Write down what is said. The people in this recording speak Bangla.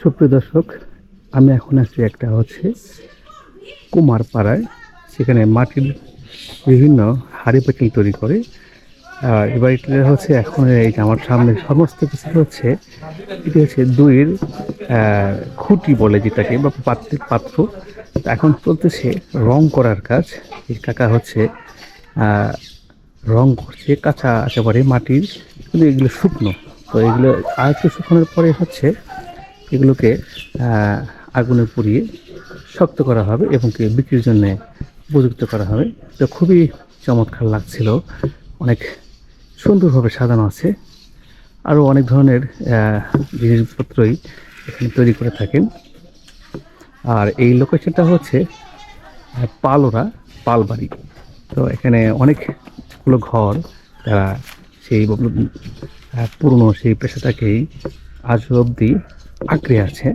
সুপ্রিয় দর্শক, আমি এখন আছি একটা হচ্ছে কুমারপাড়ায়, সেখানে মাটির বিভিন্ন হাড়ি পাতিল তৈরি করে। আর এই বাড়িটা হচ্ছে এখন এই যে আমার সামনে সমস্ত কিছু হচ্ছে, এটি হচ্ছে দুইয়ের খুঁটি বলে যেটাকে বা পাত্রের পাত্র। এখন চলতেছে রং করার কাজ। এই কাকা হচ্ছে রং করছে, কাঁচা একেবারে মাটির, কিন্তু এগুলো শুকনো। তো এগুলো আর একটু শুকনোর পরে হচ্ছে এগুলোকে আগুনে পুড়িয়ে শক্ত করা হবে এবং কি বিক্রির জন্য উপযুক্ত করা হবে। তো খুবই চমৎকার লাগছিল। অনেক সুন্দরভাবে সাজানো আছে। আরও অনেক ধরনের জিনিসপত্রই এখানে তৈরি করে থাকেন। আর এই লোকেশনটা হচ্ছে পালোরা পালবাড়ি। তো এখানে অনেকগুলো ঘর, তারা সেই পুরনো সেই পেশাটাকেই আজ অবধি আঁকড়ে আছে